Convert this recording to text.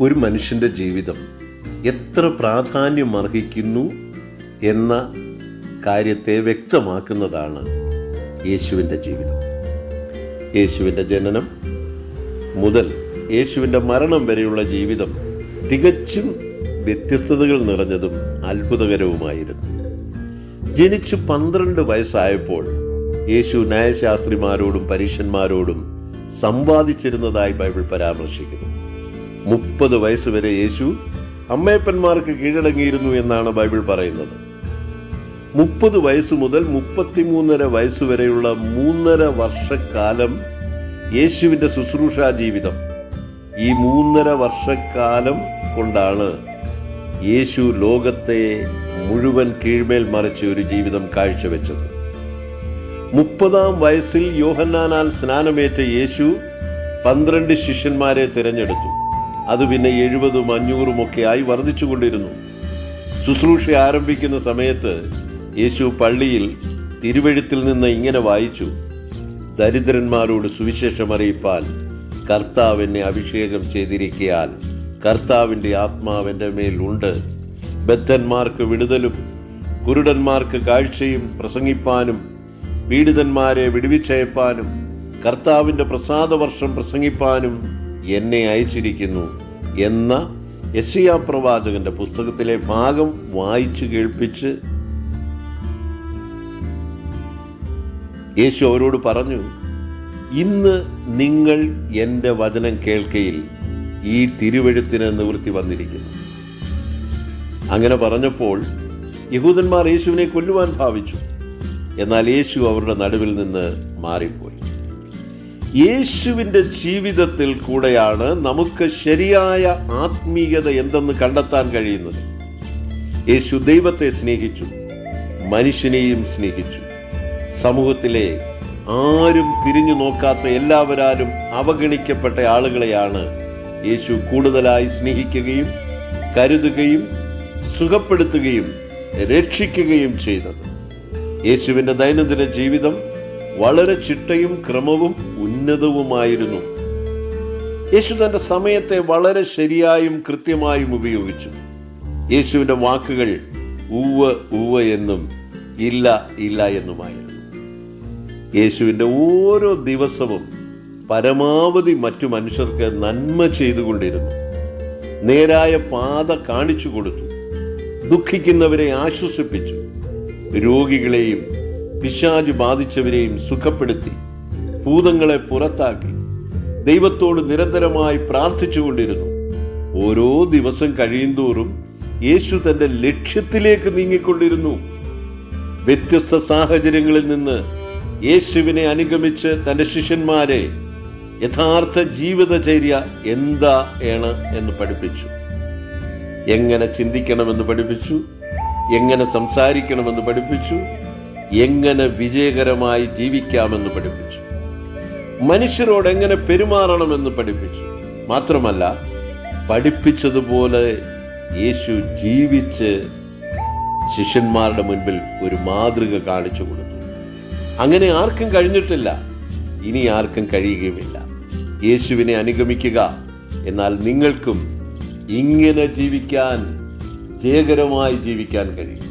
ഒരു മനുഷ്യന്റെ ജീവിതം എത്ര പ്രാധാന്യം അർഹിക്കുന്നു എന്ന കാര്യത്തെ വ്യക്തമാക്കുന്നതാണ് യേശുവിന്റെ ജീവിതം. യേശുവിന്റെ ജനനം മുതൽ യേശുവിന്റെ മരണം വരെയുള്ള ജീവിതം തികച്ചും വ്യത്യസ്തതകൾ നിറഞ്ഞതും അത്ഭുതകരവുമായിരുന്നു. ജനിച്ചു പന്ത്രണ്ട് വയസ്സായപ്പോൾ യേശു ന്യായശാസ്ത്രിമാരോടും പരീക്ഷന്മാരോടും സംവാദിച്ചിരുന്നതായി ബൈബിൾ പരാമർശിക്കുന്നു. മുപ്പത് വയസ്സുവരെ യേശു അമ്മയപ്പന്മാർക്ക് കീഴടങ്ങിയിരുന്നു എന്നാണ് ബൈബിൾ പറയുന്നത്. മുപ്പത് വയസ്സ് മുതൽ മുപ്പത്തിമൂന്നര വയസ്സുവരെയുള്ള മൂന്നര വർഷക്കാലം യേശുവിന്റെ ശുശ്രൂഷാ ജീവിതം. ഈ മൂന്നര വർഷക്കാലം കൊണ്ടാണ് യേശു ലോകത്തെ മുഴുവൻ കീഴ്മേൽ മറിച്ച് ഒരു ജീവിതം കാഴ്ചവെച്ചത്. മുപ്പതാം വയസ്സിൽ യോഹന്നാനാൽ സ്നാനമേറ്റ യേശു പന്ത്രണ്ട് ശിഷ്യന്മാരെ തിരഞ്ഞെടുത്തു. അത് പിന്നെ എഴുപതും അഞ്ഞൂറും ഒക്കെ ആയി വർദ്ധിച്ചുകൊണ്ടിരുന്നു. ശുശ്രൂഷ ആരംഭിക്കുന്ന സമയത്ത് യേശു പള്ളിയിൽ തിരുവഴുത്തിൽ നിന്ന് ഇങ്ങനെ വായിച്ചു. ദരിദ്രന്മാരോട് സുവിശേഷം അറിയിപ്പാൻ കർത്താവ് എന്നെ അഭിഷേകം ചെയ്തിരിക്കയാൽ കർത്താവിന്റെ ആത്മാവിന്റെ മേലുണ്ട് ബദ്ധന്മാർക്ക് വിടുതലും കുരുടന്മാർക്ക് കാഴ്ചയും പ്രസംഗിപ്പാനും പീഡിതന്മാരെ വിടുവിച്ചയപ്പാനും കർത്താവിന്റെ പ്രസാദവർഷം പ്രസംഗിപ്പാനും എന്നെ അയച്ചിരിക്കുന്നു എന്ന യശയാ പ്രവാചകന്റെ പുസ്തകത്തിലെ ഭാഗം വായിച്ചു കേൾപ്പിച്ച് യേശു അവരോട് പറഞ്ഞു ഇന്ന് നിങ്ങൾ എന്റെ വചനം കേൾക്കയിൽ ഈ തിരുവഴുത്തിന് നിവൃത്തി വന്നിരിക്കുന്നു. അങ്ങനെ പറഞ്ഞപ്പോൾ യഹൂദന്മാർ യേശുവിനെ കൊല്ലുവാൻ ഭാവിച്ചു. എന്നാൽ യേശു അവരുടെ നടുവിൽ നിന്ന് മാറിപ്പോയി. യേശുവിന്റെ ജീവിതത്തിൽ കൂടെയാണ് നമുക്ക് ശരിയായ ആത്മീയത എന്തെന്ന് കണ്ടെത്താൻ കഴിയുന്നത്. യേശു ദൈവത്തെ സ്നേഹിച്ചു മനുഷ്യനെയും സ്നേഹിച്ചു. സമൂഹത്തിലെ ആരും തിരിഞ്ഞു നോക്കാത്ത എല്ലാവരാലും അവഗണിക്കപ്പെട്ട ആളുകളെയാണ് യേശു കൂടുതലായി സ്നേഹിക്കുകയും കരുതുകയും സുഖപ്പെടുത്തുകയും രക്ഷിക്കുകയും ചെയ്തത്. യേശുവിന്റെ ദൈനംദിന ജീവിതം വളരെ ചിട്ടയും ക്രമവും ഉന്നതവുമായിരുന്നു. യേശു തന്റെ സമയത്തെ വളരെ ശരിയായും കൃത്യമായും ഉപയോഗിച്ചു. യേശുവിന്റെ വാക്കുകൾ ഉവ്വ് ഉവ്വ് എന്നും ഇല്ല ഇല്ല എന്നുമായിരുന്നു. യേശുവിന്റെ ഓരോ ദിവസവും പരമാവധി മറ്റു മനുഷ്യർക്ക് നന്മ ചെയ്തുകൊണ്ടിരുന്നു. നേരായ പാത കാണിച്ചു കൊടുത്തു. ദുഃഖിക്കുന്നവരെ ആശ്വസിപ്പിച്ചു. രോഗികളെയും പിശാജ് ബാധിച്ചവരെയും സുഖപ്പെടുത്തി ഭൂതങ്ങളെ പുറത്താക്കി ദൈവത്തോട് നിരന്തരമായി പ്രാർത്ഥിച്ചുകൊണ്ടിരുന്നു ഓരോ ദിവസം കഴിയുന്തോറും യേശു തന്റെ ലക്ഷ്യത്തിലേക്ക് നീങ്ങിക്കൊണ്ടിരുന്നു. വ്യത്യസ്ത സാഹചര്യങ്ങളിൽ നിന്ന് യേശുവിനെ അനുഗമിച്ച് തന്റെ ശിഷ്യന്മാരെ യഥാർത്ഥ ജീവിതചര്യ എന്താ ആണ് എന്ന് പഠിപ്പിച്ചു. എങ്ങനെ ചിന്തിക്കണമെന്ന് പഠിപ്പിച്ചു എങ്ങനെ സംസാരിക്കണമെന്ന് പഠിപ്പിച്ചു എങ്ങനെ വിജയകരമായി ജീവിക്കാമെന്ന് പഠിപ്പിച്ചു. മനുഷ്യരോട് എങ്ങനെ പെരുമാറണമെന്ന് പഠിപ്പിച്ചു. മാത്രമല്ല പഠിപ്പിച്ചതുപോലെ യേശു ജീവിച്ച് ശിഷ്യന്മാരുടെ മുൻപിൽ ഒരു മാതൃക കാണിച്ചു കൊടുത്തു. അങ്ങനെ ആർക്കും കഴിഞ്ഞിട്ടില്ല. ഇനി ആർക്കും കഴിയുകയുമില്ല. യേശുവിനെ അനുഗമിക്കുക എന്നാൽ നിങ്ങൾക്കും ഇങ്ങനെ ജീവിക്കാൻ ജയകരമായി ജീവിക്കാൻ കഴിയും.